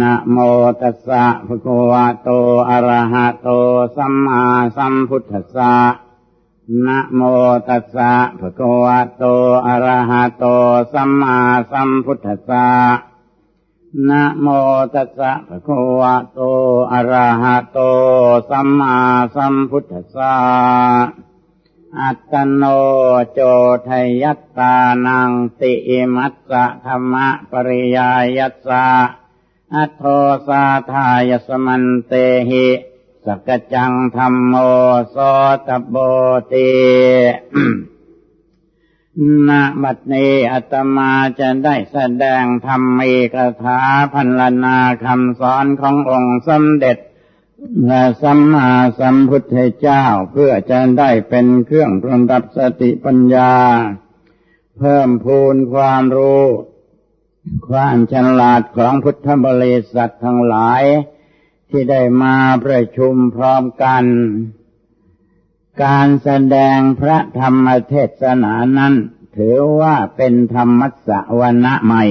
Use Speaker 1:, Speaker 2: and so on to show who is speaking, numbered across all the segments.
Speaker 1: นะโมตัสสะภะคะวะโต อะระหะโต สัมมาสัมพุทธัสสะนะโมตัสสะภะคะวะโต อะระหะโต สัมมาสัมพุทธัสสะนะโมตัสสะภะคะวะโต อะระหะโต สัมมาสัมพุทธัสสะอัตโนโจทยัตตานังติอิมัสสะธรรมะปริยายัสสะ อัโทสาทายสมันเตหิสกจังธรรมโมโสตโบติณบัดนี้อาตมาจะได้แสดงธรรมมีกถาพันลนาคำสอนขององค์สมเด็จและสัมมาสัมพุทธเจ้าเพื่อจะได้เป็นเครื่องปรนดับสติปัญญา เพิ่มพูนความรู้ ความฉลาดของพุทธบริษัททั้งหลาย ที่ได้มาประชุมพร้อมกัน การแสดงพระธรรมเทศนานั้น ถือว่าเป็นธรรมสวนะใหม่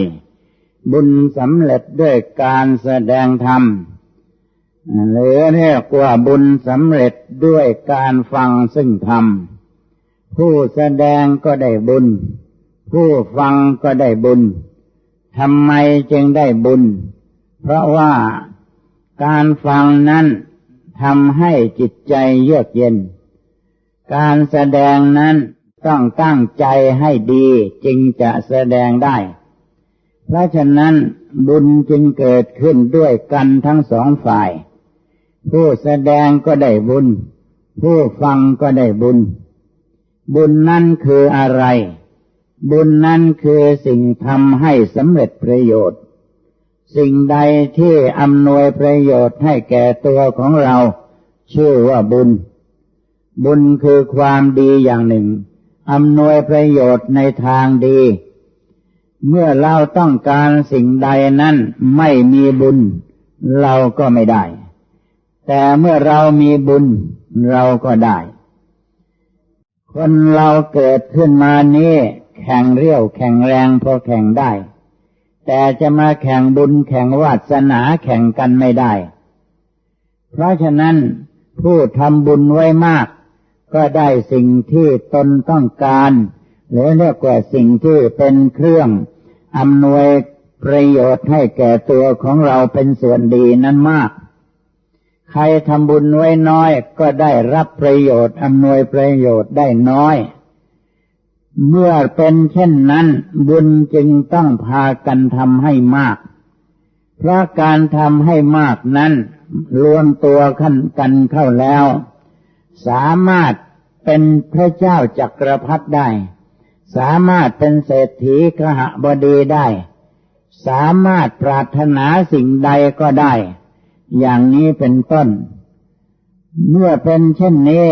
Speaker 1: บุญสำเร็จด้วยการแสดงธรรมหรือเรียกว่าบุญสำเร็จด้วยการฟังซึ่งธรรม ผู้แสดงก็ได้บุญ ผู้ฟังก็ได้บุญ ทำไมจึงได้บุญ เพราะว่าการฟังนั้นทำให้จิตใจเยือกเย็น การแสดงนั้นต้องตั้งใจให้ดีจึงจะแสดงได้ เพราะฉะนั้นบุญจึงเกิดขึ้นด้วยกันทั้งสองฝ่าย ผู้แสดงก็ได้บุญ ผู้ฟังก็ได้บุญ บุญนั้นคืออะไร บุญนั้นคือสิ่งทำให้สำเร็จประโยชน์ สิ่งใดที่อำนวยประโยชน์ให้แก่ตัวของเรา ชื่อว่าบุญ บุญคือความดีอย่างหนึ่งอำนวยประโยชน์ในทางดี เมื่อเราต้องการสิ่งใดนั้นไม่มีบุญ เราก็ไม่ได้ แต่เมื่อเรามีบุญเราก็ได้ คนเราเกิดขึ้นมานี้ แข่งเรี่ยวแข่งแรงพอแข่งได้ แต่จะมาแข่งบุญแข่งวาสนาแข่งกันไม่ได้ เพราะฉะนั้นผู้ทำบุญไว้มาก ก็ได้สิ่งที่ตนต้องการ หรือเรียกว่าสิ่งที่เป็นเครื่องอำนวยประโยชน์ให้แก่ตัวของเราเป็นส่วนดีนั้นมาก ใครทำบุญไว้น้อยก็ได้รับประโยชน์อำนวยประโยชน์ได้น้อย เมื่อเป็นเช่นนั้น บุญจึงต้องพากันทำให้มาก เพราะการทำให้มากนั้นรวมตัวขันกันเข้าแล้ว สามารถเป็นพระเจ้าจักรพรรดิได้ สามารถเป็นเศรษฐีขหบดีได้ สามารถปรารถนาสิ่งใดก็ได้ อย่างนี้เป็นต้น เมื่อเป็นเช่นนี้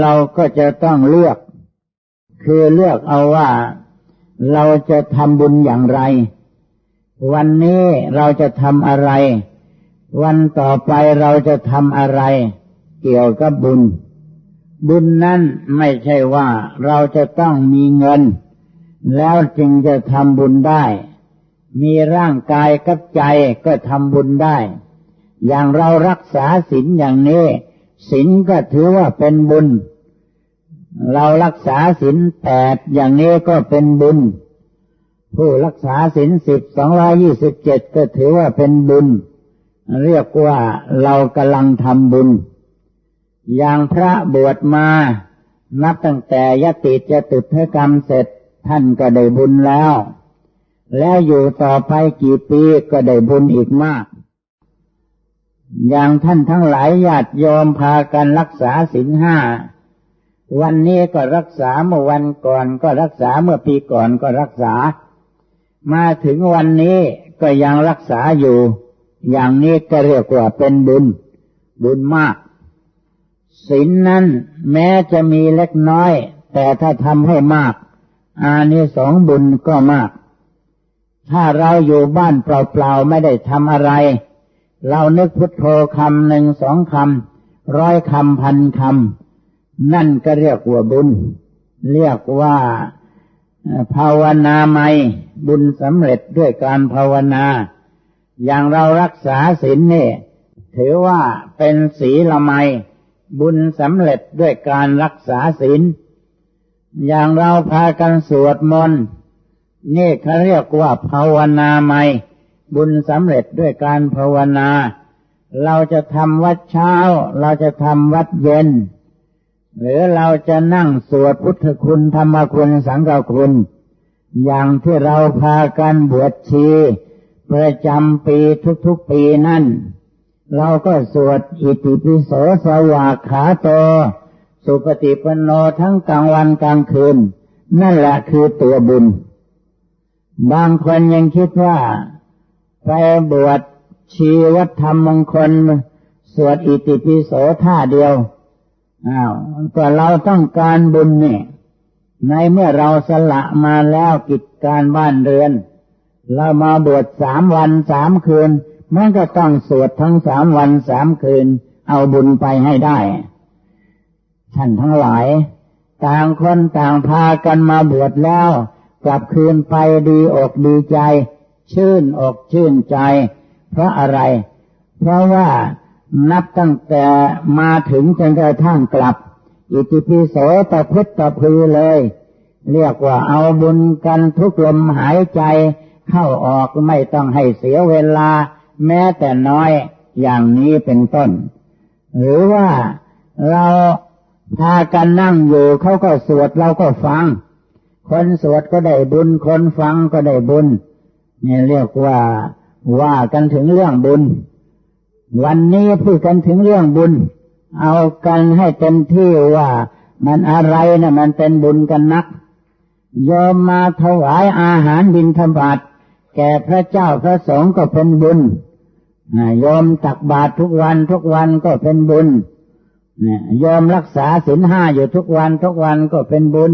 Speaker 1: เราก็จะต้องเลือก คือเลือกเอาว่าเราจะทำบุญอย่างไร วันนี้เราจะทำอะไร วันต่อไปเราจะทำอะไร เกี่ยวกับบุญ บุญนั้นไม่ใช่ว่าเราจะต้องมีเงิน แล้วจึงจะทำบุญได้ มีร่างกายกับใจก็ทำบุญได้ อย่างเรารักษาศีลอย่างนี้ศีลก็ถือว่าเป็นบุญ เรารักษาศีลแปดอย่างนี้ก็เป็นบุญ ผู้รักษาศีลสิบสองร้อยี่สิบเจ็ดก็ถือว่าเป็นบุญ เรียกว่าเรากำลังทำบุญ อย่างพระบวชมานับตั้งแต่ยติจะตุทกรรมเสร็จท่านก็ได้บุญแล้ว แล้วอยู่ต่อไปกี่ปีก็ได้บุญอีกมาก อย่างท่านทั้งหลายญาติยอมพากันรักษาศีลห้า วันนี้ก็รักษาเมื่อวันก่อนก็รักษาเมื่อปีก่อนก็รักษา มาถึงวันนี้ก็ยังรักษาอยู่ อย่างนี้ก็เรียกว่าเป็นบุญ บุญมากศีลนนั้นแม้จะมีเล็กน้อย แต่ถ้าทำให้มาก อานิสองบุญก็มาก ถ้าเราอยู่บ้านเปล่าๆไม่ได้ทำอะไร เรานึกพุทโธคำหนึ่งสองคำร้อยคำพันคำ นั่นก็เรียกว่าบุญ เรียกว่าภาวนาไม่บุญสำเร็จด้วยการภาวนา อย่างเรารักษาศีลนี่ถือว่าเป็นศีลไมบุญสำเร็จด้วยการรักษาศีล อย่างเราพากันสวดมนต์นี่เขาเรียกว่าภาวนาไม่บุญสำเร็จด้วยการภาวนา เราจะทำวัดเช้า เราจะทำวัดเย็น หรือเราจะนั่งสวดพุทธคุณธรรมคุณสังฆคุณ อย่างที่เราพากันบวชชีประจำปีทุกๆปีนั่น เราก็สวดอิติปิโสสวากขาโต สุปฏิปโนทั้งกลางวันกลางคืน นั่นแหละคือตัวบุญ บางคนยังคิดว่า ไปบวชชีวัฒธรรมมงคล สวดอิติปิโสท่าเดียว อ้าวก็เราต้องการบุญเนี่ยในเมื่อเราสละมาแล้วกิจการบ้านเรือน เรามาบวชสามวันสามคืน มันก็ต้องสวดทั้งสามวันสามคืน เอาบุญไปให้ได้ ท่านทั้งหลาย ต่างคนต่างพากันมาบวชแล้ว กลับคืนไปดีอกดีใจ ชื่นอกชื่นใจ เพราะอะไร เพราะว่า นับตั้งแต่มาถึงจนกระทั่งกลับ อิติปิโสตะพึตตะพือเลย เรียกว่าเอาบุญกันทุกลมหายใจเข้าออกไม่ต้องให้เสียเวลา แม้แต่น้อยอย่างนี้เป็นต้น หรือว่าเราพากันนั่งอยู่เขาก็สวดเราก็ฟัง คนสวดก็ได้บุญ คนฟังก็ได้บุญนี่เรียกว่าว่ากันถึงเรื่องบุญ วันนี้พูดกันถึงเรื่องบุญ เอากันให้เต็มที่ว่ามันอะไรนะมันเป็นบุญกันนักยอมมาถวายอาหารบิณฑบาตแก่พระเจ้าพระสงฆ์ก็เป็นบุญยอมตักบาตรทุกวันทุกวันก็เป็นบุญยอมรักษาศีลห้าอยู่ทุกวันทุกวันก็เป็นบุญ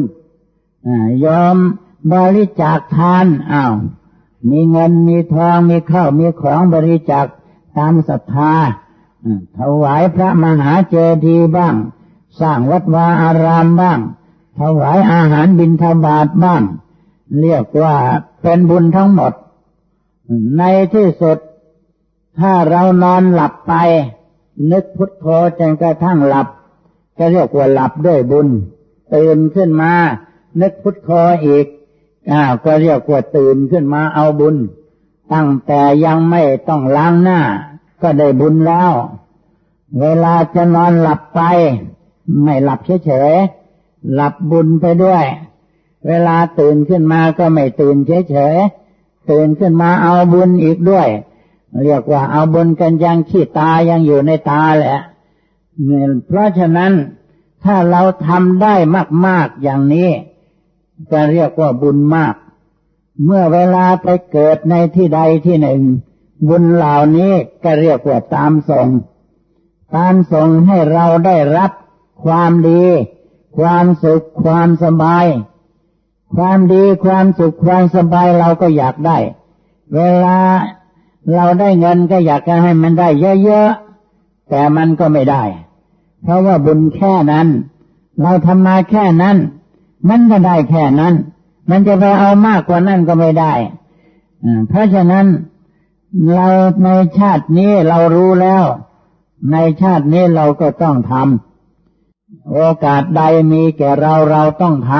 Speaker 1: ยอมบริจาคทานอ้าวมีเงินมีทองมีข้าวมีของบริจาค ตามศรัทธาถวายพระมหาเจดีย์บ้าง สร้างวัดวาอารามบ้าง ถวายอาหารบิณฑบาตบ้าง เรียกว่าเป็นบุญทั้งหมด ในที่สุด ถ้าเรานอนหลับไป นึกพุทโธจนกระทั่งหลับ จะเรียกว่าหลับด้วยบุญ ตื่นขึ้นมา นึกพุทโธอีกอ้าวก็เรียกว่าตื่นขึ้นมาเอาบุญ ตั้งแต่ยังไม่ต้องล้างหน้า ก็ได้บุญแล้ว เวลาจะนอนหลับไป ไม่หลับเฉยๆ หลับบุญไปด้วย เวลาตื่นขึ้นมาก็ไม่ตื่นเฉยๆ ตื่นขึ้นมาเอาบุญอีกด้วย เรียกว่าเอาบุญกันยังขี้ตายังอยู่ในตาแหละ เพราะฉะนั้นถ้าเราทำได้มาก ๆ อย่างนี้ จะเรียกว่าบุญมาก เมื่อเวลาไปเกิดในที่ใดที่หนึ่ง บุญเหล่านี้ก็เรียกว่าตามส่ง ตามส่งให้เราได้รับความดี ความสุขความสบาย ความดีความสุขความสบายเราก็อยากได้ เวลาเราได้เงินก็อยากจะให้มันได้เยอะๆ แต่มันก็ไม่ได้ เพราะว่าบุญแค่นั้น เราทำมาแค่นั้น มันก็ได้แค่นั้น มันจะไปเอามากกว่านั้นก็ไม่ได้เพราะฉะนั้นเราในชาตินี้เรารู้แล้ว ในชาตินี้เราก็ต้องทำโอกาสใดมีแก่เราเราต้องท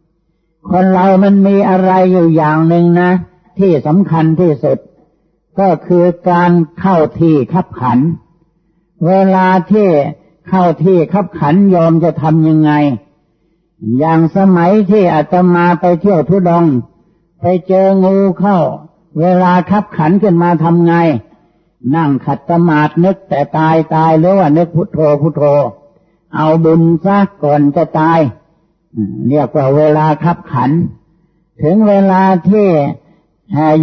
Speaker 1: ำคนเรามันมีอะไรอยู่อย่างหนึ่งนะ ที่สำคัญที่สุด ก็คือการเข้าที่ขับขัน เวลาที่เข้าที่ขับขันยอมจะทำยังไง อย่างสมัยที่อาตมาไปเที่ยวทุดง ไปเจองูเข้า เวลาขับขันขึ้นมาทำไง นั่งขัดสมาธินึกแต่ตายตายหรือว่านึกพุทโธพุทโธ เอาบุญซะก่อนจะตายเรียกว่าเวลาขับขัน ถึงเวลาที่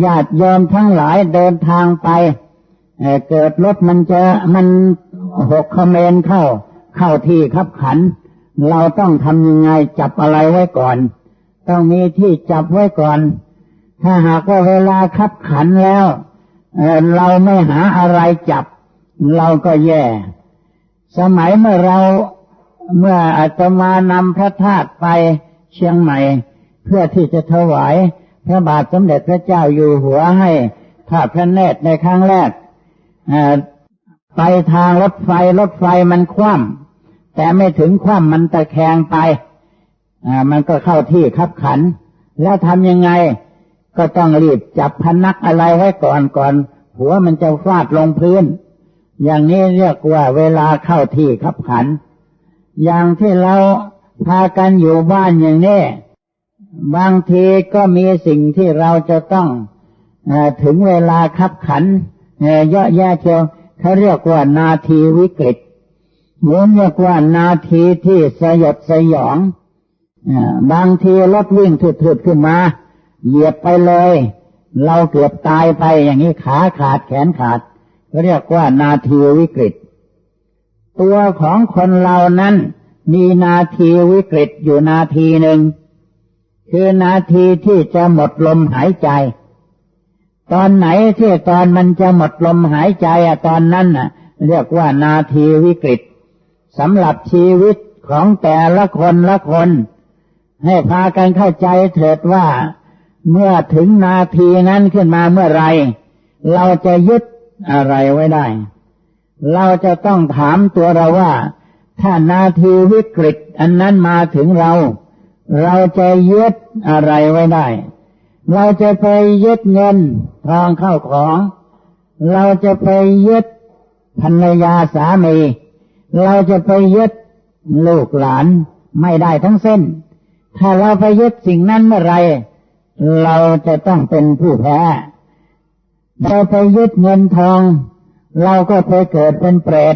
Speaker 1: ญาติโยมทั้งหลายเดินทางไปเกิดรถมันจะมันหกคเมนเข้า เข้าที่ขับขัน เราต้องทำยังไงจับอะไรไว้ก่อน ต้องมีที่จับไว้ก่อน ถ้าหากว่าเวลาขับขันแล้วเราไม่หาอะไรจับ เราก็แย่ สมัยเมื่อเราเมื่ออาตมานำพระธาตุไปเชียงใหม่ เพื่อที่จะถวายพระบาทสมเด็จพระเจ้าอยู่หัวให้ทอดพระเนตรในครั้งแรกไปทางรถไฟรถไฟมันคว่ำ แต่ไม่ถึงคว่ำมันตะแคงไปมันก็เข้าที่ขับขัน แล้วทำยังไง ก็ต้องรีบจับพนักอะไรไว้ก่อนก่อน หัวมันจะฟาดลงพื้น อย่างนี้เรียกว่าเวลาเข้าที่ขับขัน อย่างที่เราพากันอยู่บ้านอย่างนี้ บางทีก็มีสิ่งที่เราจะต้องถึงเวลาขับขันเยอะแยะเชียวเขาเรียกว่านาทีวิกฤต เหมือนเรียกว่านาทีที่สยดสยองบางทีรถวิ่งถืดๆขึ้นมา เหยียบไปเลย เราเกือบตายไปอย่างนี้ขาขาดแขนขาดก็เรียกว่านาทีวิกฤต ตัวของคนเรานั้นมีนาทีวิกฤตอยู่นาทีหนึ่งคือนาทีที่จะหมดลมหายใจ ตอนไหนที่ตอนมันจะหมดลมหายใจอะตอนนั้นน่ะ เรียกว่านาทีวิกฤต สำหรับชีวิตของแต่ละคนละคน ให้พากันเข้าใจเถิดว่าเมื่อถึงนาทีนั้นขึ้นมาเมื่อไร เราจะยึดอะไรไว้ได้ เราจะต้องถามตัวเราว่า ถ้านาทีวิกฤตอันนั้นมาถึงเรา เราจะยึดอะไรไว้ได้ เราจะไปยึดเงินทองเข้าของ เราจะไปยึดภรรยาสามี เราจะไปยึดลูกหลานไม่ได้ทั้งเส้น ถ้าเราไปยึดสิ่งนั้นเมื่อไร เราจะต้องเป็นผู้แพ้ เราไปยึดเงินทอง เราก็ไปเกิดเป็นเปรต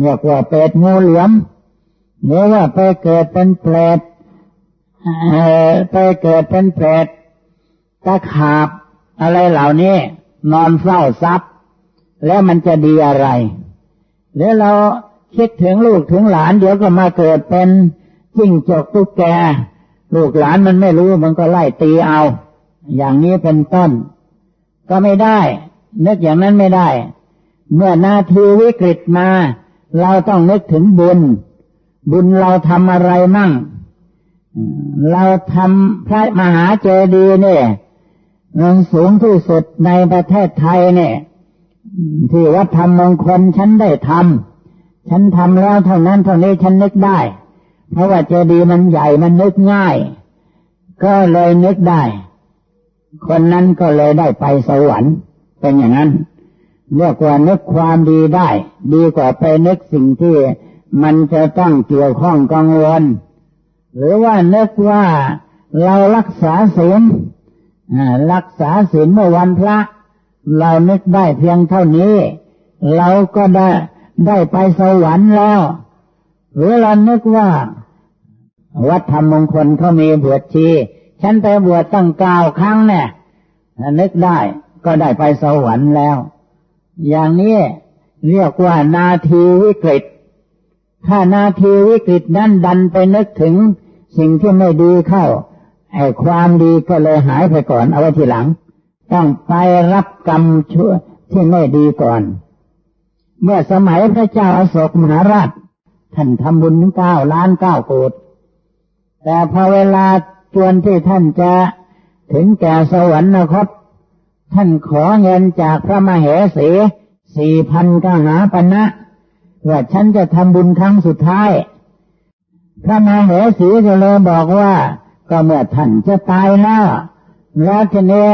Speaker 1: เรียกว่าเปรตงูเหลือมหรือว่าไปเกิดเป็นเปรตไปเกิดเป็นเปรตตะขาบอะไรเหล่านี้ นอนเฝ้าทรัพย์ แล้วมันจะดีอะไร หรือเราคิดถึงลูกถึงหลาน เดี๋ยวก็มาเกิดเป็นจิ้งจกตุ๊กแก ลูกหลานมันไม่รู้มันก็ไล่ตีเอา อย่างนี้เป็นต้น ก็ไม่ได้นึกอย่างนั้นไม่ได้ เมื่อนาทีวิกฤตมา เราต้องนึกถึงบุญ บุญเราทำอะไรมั่ง เราทำพระมหาเจดีย์เนี่ยมันสูงที่สุดในประเทศไทยเนี่ย ที่วัดธรรมมงคลฉันได้ทำฉันทำแล้วเท่านั้นเท่านี้ฉันนึกได้ เพราะว่าเจดีย์มันใหญ่มันนึกง่าย ก็เลยนึกได้ คนนั้นก็เลยได้ไปสวรรค์เป็นอย่างนั้นเรียกว่านึกความดีได้ ดีกว่าไปนึกสิ่งที่มันจะต้องเกี่ยวข้องกังวล หรือว่านึกว่าเรารักษาศีลรักษาศีลเมื่อวันพระ เรานึกได้เพียงเท่านี้ เราก็ได้ได้ไปสวรรค์แล้ว หรือเรานึกว่า วัดธรรมมงคลเขามีบวชชี ฉันไปบวชตั้งเก้าครั้งเนี่ยนึกได้ก็ได้ไปสวรรค์แล้ว อย่างนี้เรียกว่านาทีวิกฤต ถ้านาทีวิกฤตนั้นดันไปนึกถึงสิ่งที่ไม่ดีเข้าไอ้ความดีก็เลยหายไปก่อนเอาไว้ทีหลัง ต้องไปรับกรรมชั่วที่ไม่ดีก่อน เมื่อสมัยพระเจ้าอาโศกมหาราช ท่านทำบุญถึงเก้าล้านเก้าโกดแต่พอเวลาจวนที่ท่านจะถึงแก่สวรรคต ท่านขอเงินจากพระมเหสีสี่พันกหาปณะว่าฉันจะทำบุญครั้งสุดท้าย พระมเหสีก็เลยบอกว่า ก็เมื่อท่านจะตายแล้ว แล้วทีนี้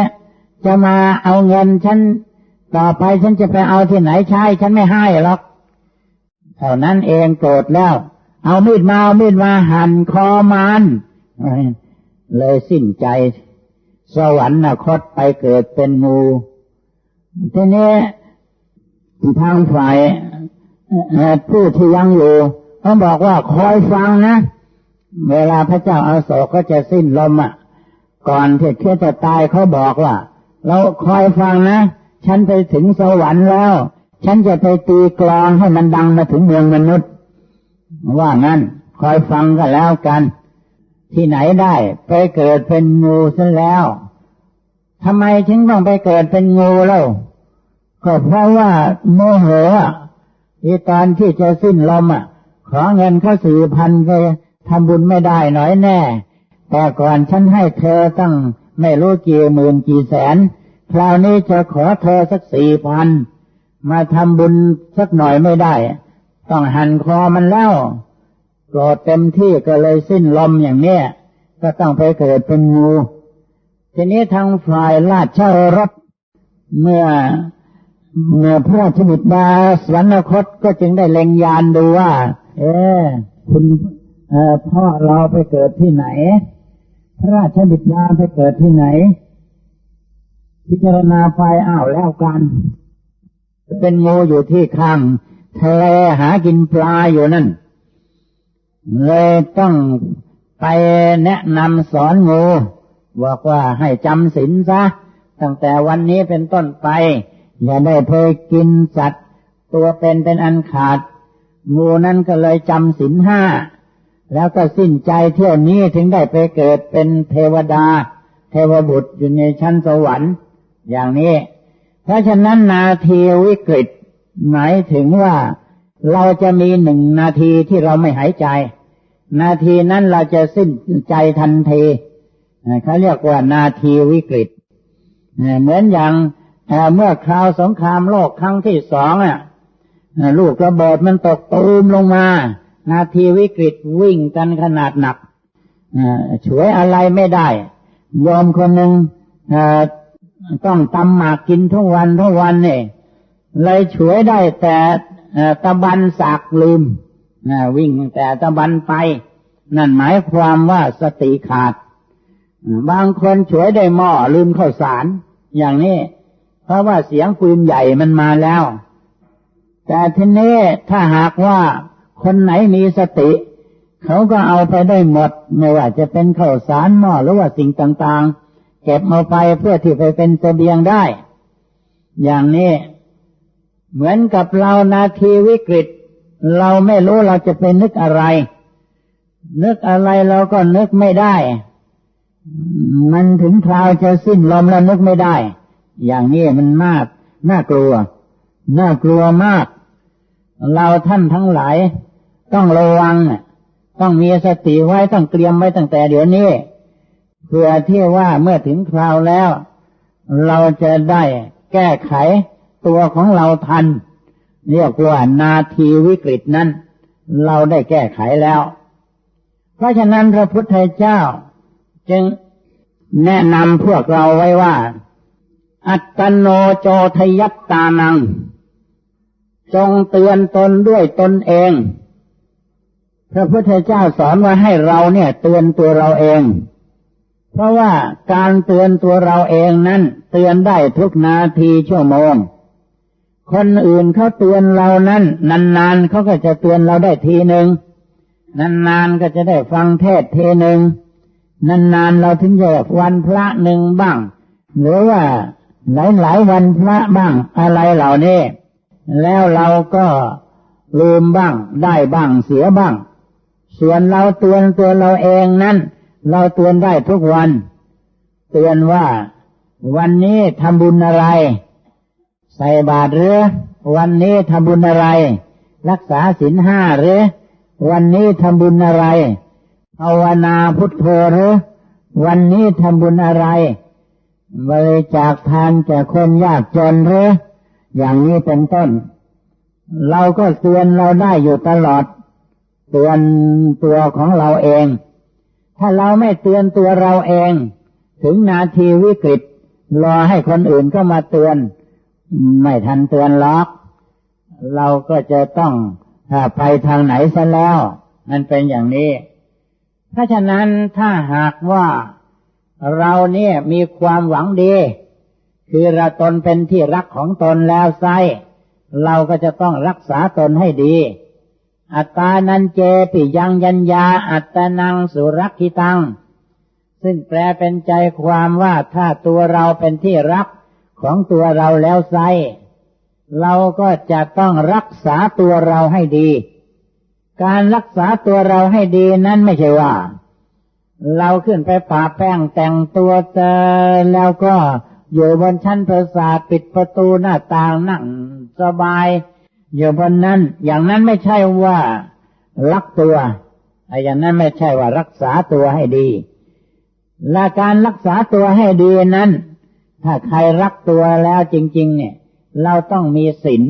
Speaker 1: จะมาเอาเงินฉันต่อไปฉันจะไปเอาที่ไหนใช้ฉันไม่ให้หรอกเท่านั้นเองโกรธแล้ว เอามีดมาเอามีดมาหั่นคอมันเลยสิ้นใจ สวรรคตไปเกิดเป็นงูทีนี้ทางฝ่ายผู้ที่ยังอยู่เขาบอกว่าคอยฟังนะ เวลาพระเจ้าอาโศกก็จะสิ้นลมอะ ก่อนที่เจะตายเขาบอกว่า เราคอยฟังนะ ฉันไปถึงสวรรค์แล้ว ฉันจะไปตีกลองให้มันดังมาถึงเมืองมนุษย์ ว่างั้น คอยฟังกันแล้วกัน ที่ไหนได้ ไปเกิดเป็นงูซะแล้วทำไมถึงต้องไปเกิดเป็นงูเล่าก็เพราะว่าโมโหที่ตอนที่จะสิ้นลมอะ ขอเงินเข้าสี่พันก็ทำบุญไม่ได้หน่อยแน่ แต่ก่อนฉันให้เธอตั้ง ไม่รู้กี่หมื่นกี่แสน
Speaker 2: คราวนี้จะขอเธอสักสี่พันมาทำบุญสักหน่อยไม่ได้ ต้องหันคอมันแล้วโกรธเต็มที่ก็เลยสิ้นลมอย่างเนี้ยก็ต้องไปเกิดเป็นงูทีนี้ทางฝ่ายราชรถเมื่อเมื่อพระราชบิดาสวรรคตก็จึงได้เล็งยานดูว่า เออคุณพ่อเราไปเกิดที่ไหน พระราชบิดาไปเกิดที่ไหน พิจารณาไปอ้าวแล้วกัน เป็นงูอยู่ที่ข้างทะเลหากินปลาอยู่นั่น เลยต้องไปแนะนำสอนงูบอกว่าให้จำศีลซะ ตั้งแต่วันนี้เป็นต้นไป อย่าได้เพยกินสัตว์ ตัวเป็นเป็นอันขาด งูนั่นก็เลยจำศีลห้า แล้วก็สิ้นใจเที่ยวนี้ถึงได้ไปเกิดเป็นเทวดา เทวบุตรอยู่ในชั้นสวรรค์ อย่างนี้ เพราะฉะนั้นนาทีวิกฤต หมายถึงว่าเราจะมีหนึ่งนาทีที่เราไม่หายใจ นาทีนั้นเราจะสิ้นใจทันทีเขาเรียกว่านาทีวิกฤตเหมือนอย่างเมื่อคราวสงครามโลกครั้งที่สองลูกระเบิดมันตกตูมลงมา นาทีวิกฤตวิ่งกันขนาดหนักช่วยอะไรไม่ได้ ยอมคนหนึ่งต้องตำหมากกินทุกวันทุกวันเนี่ยเลยช่วยได้แต่ตะบันสากลืมวิ่งแต่ตะบันไป นั่นหมายความว่าสติขาด บางคนฉวยได้หม้อลืมข้าวสาร อย่างนี้ เพราะว่าเสียงปืนใหญ่มันมาแล้ว แต่ทีนี้ถ้าหากว่า คนไหนมีสติ เขาก็เอาไปได้หมด ไม่ว่าจะเป็นข้าวสารหม้อหรือว่าสิ่งต่างๆ เก็บเอาไปเพื่อที่ไปเป็นเสบียงได้ อย่างนี้เหมือนกับเรานาทีวิกฤต เราไม่รู้เราจะไปนึกอะไร นึกอะไรเราก็นึกไม่ได้ มันถึงคราวจะสิ้นลมแล้วนึกไม่ได้ อย่างนี้มันมาก น่ากลัว น่ากลัวมาก เราท่านทั้งหลาย ต้องระวังต้องมีสติไว้ต้องเตรียมไว้ตั้งแต่เดี๋ยวนี้เพื่อที่ว่าเมื่อถึงคราวแล้ว เราจะได้แก้ไขตัวของเราทัน เรียกว่านาทีวิกฤตนั้น เราได้แก้ไขแล้ว เพราะฉะนั้นพระพุทธเจ้า จึงแนะนำพวกเราไว้ว่า อัตโนโจทยัตตานัง จงเตือนตนด้วยตนเอง พระพุทธเจ้าสอนว่าให้เราเนี่ยเตือนตัวเราเอง เพราะว่าการเตือนตัวเราเองนั้น เตือนได้ทุกนาทีชั่วโมง คนอื่นเขาเตือนเรานั้นนานๆเขาก็จะเตือนเราได้ทีหนึ่งนานๆก็จะได้ฟังเทศทีหนึ่งนานๆเราถึงจะวันพระหนึ่งบ้าง หรือว่าหลายๆวันพระบ้างอะไรเหล่านี้แล้วเราก็ลืมบ้างได้บ้างเสียบ้าง ส่วนเราเตือนตัวเราเองนั้น เราเตือนได้ทุกวัน เตือนว่าวันนี้ทำบุญอะไร ใส่บาตรหรือ วันนี้ทำบุญอะไร รักษาศีลห้าหรือ วันนี้ทำบุญอะไรภาวนาพุทโธหรือ วันนี้ทำบุญอะไร บริจาคทานแก่คนยากจนหรือ อย่างนี้เป็นต้น เราก็เตือนเราได้อยู่ตลอด เตือนตัวของเราเอง ถ้าเราไม่เตือนตัวเราเอง ถึงนาทีวิกฤต รอให้คนอื่นก็มาเตือน ไม่ทันเตือนล็อก เราก็จะต้องไปทางไหนซะแล้ว มันเป็นอย่างนี้ เพราะฉะนั้นถ้าหากว่าเราเนี่ยมีความหวังดี คือเราตนเป็นที่รักของตนแล้วไซเราก็จะต้องรักษาตนให้ดี อัตตานันเจปิยังยัญญาอัตตนังสุรักขิตัง ซึ่งแปลเป็นใจความว่าถ้าตัวเราเป็นที่รักของตัวเราแล้วไซเราก็จะต้องรักษาตัวเราให้ดี การรักษาตัวเราให้ดีนั้นไม่ใช่ว่า เราขึ้นไปป่าแป้งแต่งตัวเจอแล้วก็อยู่บนชั้นประสาทปิดประตูหน้าต่างนั่งสบาย อยู่บนนั้น อย่างนั้นไม่ใช่ว่ารักตัวไอ้อย่างนั้นไม่ใช่ว่ารักษาตัวให้ดี และการรักษาตัวให้ดีนั้น ถ้าใครรักตัวแล้วจริง ๆ เนี่ย เราต้องมีศีล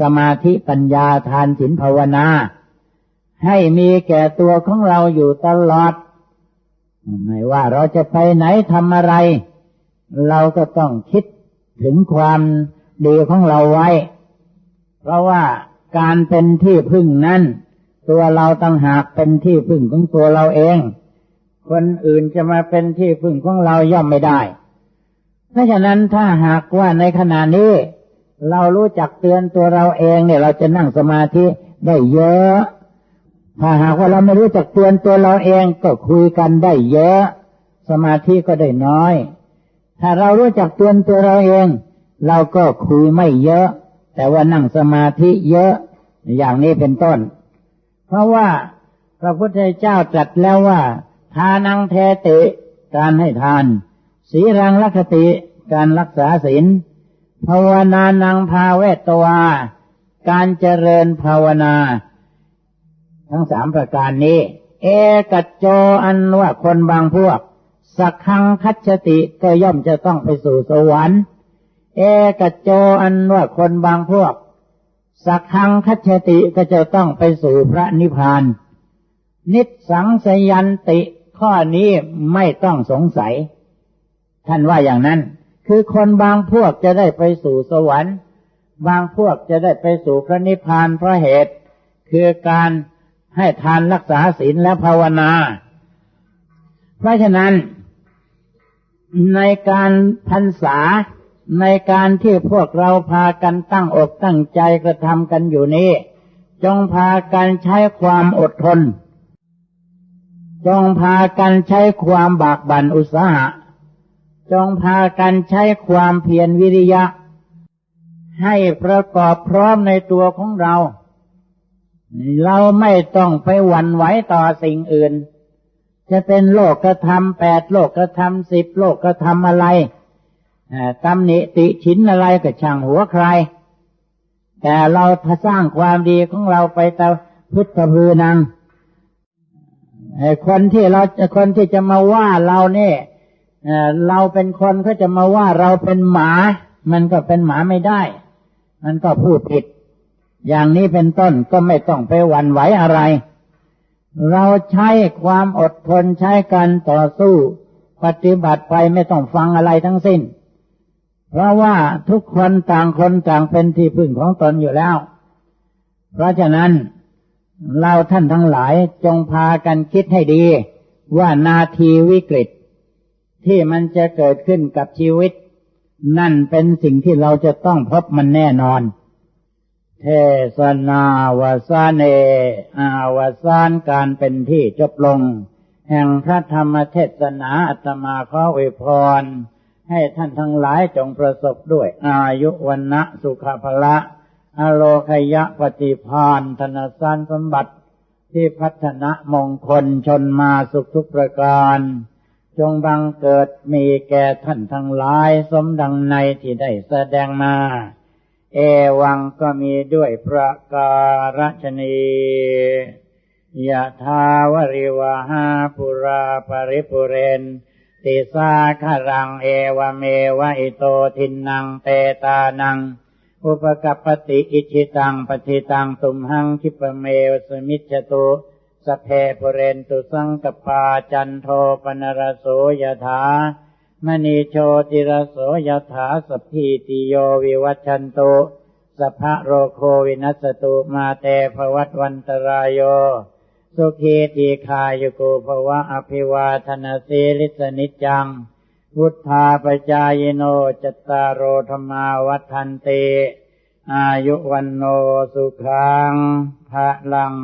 Speaker 2: สมาธิปัญญาทานศีลภาวนา ให้มีแก่ตัวของเราอยู่ตลอด ไม่ว่าเราจะไปไหนทำอะไร เราก็ต้องคิดถึงความดีของเราไว้ เพราะว่าการเป็นที่พึ่งนั้น ตัวเราตั้งหากเป็นที่พึ่งของตัวเราเอง คนอื่นจะมาเป็นที่พึ่งของเราย่อมไม่ได้เพราะฉะนั้นถ้าหากว่าในขณะนี้ เรารู้จักเตือนตัวเราเองเนี่ย เราจะนั่งสมาธิได้เยอะ ถ้าหากว่าเราไม่รู้จักเตือนตัวเราเองก็คุยกันได้เยอะ สมาธิก็ได้น้อย ถ้าเรารู้จักเตือนตัวเราเอง เราก็คุยไม่เยอะ แต่ว่านั่งสมาธิเยอะอย่างนี้เป็นต้น เพราะว่าพระพุทธเจ้าตรัสแล้วว่า ทานังเทติการให้ทาน สีรังลักติการรักษาศีลภาวนานังภาเวตวา การเจริญภาวนา ทั้งสามประการนี้ เอกัจโจอันว่าคนบางพวก สักขังคัจติก็ย่อมจะต้องไปสู่สวรรค์ เอกโจอันว่าคนบางพวก สักขังคัจติก็จะต้องไปสู่พระนิพพาน นิสังสยันติข้อนี้ไม่ต้องสงสัย ท่านว่าอย่างนั้น คือคนบางพวกจะได้ไปสู่สวรรค์ บางพวกจะได้ไปสู่พระนิพพานเพราะเหตุ คือการให้ทานรักษาศีลและภาวนา เพราะฉะนั้นในการพรรษา ในการที่พวกเราพากันตั้งอกตั้งใจกระทำกันอยู่นี้ จงพากันใช้ความอดทน จงพากันใช้ความบากบั่นอุตสาหะ จงพากันใช้ความเพียรวิริยะ ให้ประกอบพร้อมในตัวของเรา เราไม่ต้องไปหวั่นไหวต่อสิ่งอื่น จะเป็นโลกกระทำแปดโลกกระทำสิบโลกกระทำอะไร ตำหนิติชินอะไรก็ช่างหัวใคร แต่เราถ้าสร้างความดีของเราไปตาพุทธพือนังคนที่เราคนที่จะมาว่าเราเนี่ยเราเป็นคนเขาจะมาว่าเราเป็นหมา มันก็เป็นหมาไม่ได้ มันก็พูดผิด อย่างนี้เป็นต้นก็ไม่ต้องไปหวั่นไหวอะไร เราใช้ความอดทนใช้การต่อสู้ ปฏิบัติไปไม่ต้องฟังอะไรทั้งสิ้น เพราะว่าทุกคนต่างคนต่างเป็นที่พึ่งของตนอยู่แล้ว เพราะฉะนั้นเราท่านทั้งหลายจงพากันคิดให้ดี ว่านาทีวิกฤต ที่มันจะเกิดขึ้นกับชีวิต นั่นเป็นสิ่งที่เราจะต้องพบมันแน่นอน เทศนาวสาเนอาวสานการเป็นที่จบลง แห่งพระธรรมเทศนาอัตมาขออวยพร ให้ท่านทั้งหลายจงประสบด้วย อายุวันนะสุขภละอโลคยะปฏิพานธนสารสมบัติที่พัฒนามงคลชนมาสุขทุกประการ จงบังเกิดมีแก่ท่านทั้งหลายสมดังในที่ได้แสดงมา เอวังก็มีด้วยประการชนียะทาวริวหาปุราปริปุเรน ติสาคารังเอวเมวะอิโตทินังเตตานัง อุปกัปติอิชิตังปฏิตังตุมหังคิปเมวสมิจตุสเพปุเรนตุสังกปาจันโทปนรโสยถามณีโชติรโสยถาสพีติโยวิวัชันตุสภะโรโควินัสตุมาเตภวัตวันตรายโย สุขีตีคายโกภวะอภิวาธนาสีลิสนิจังพุทธาปจายโนจตารโรธรรมาวัฒนเต อายุวันโนสุขังพระลัง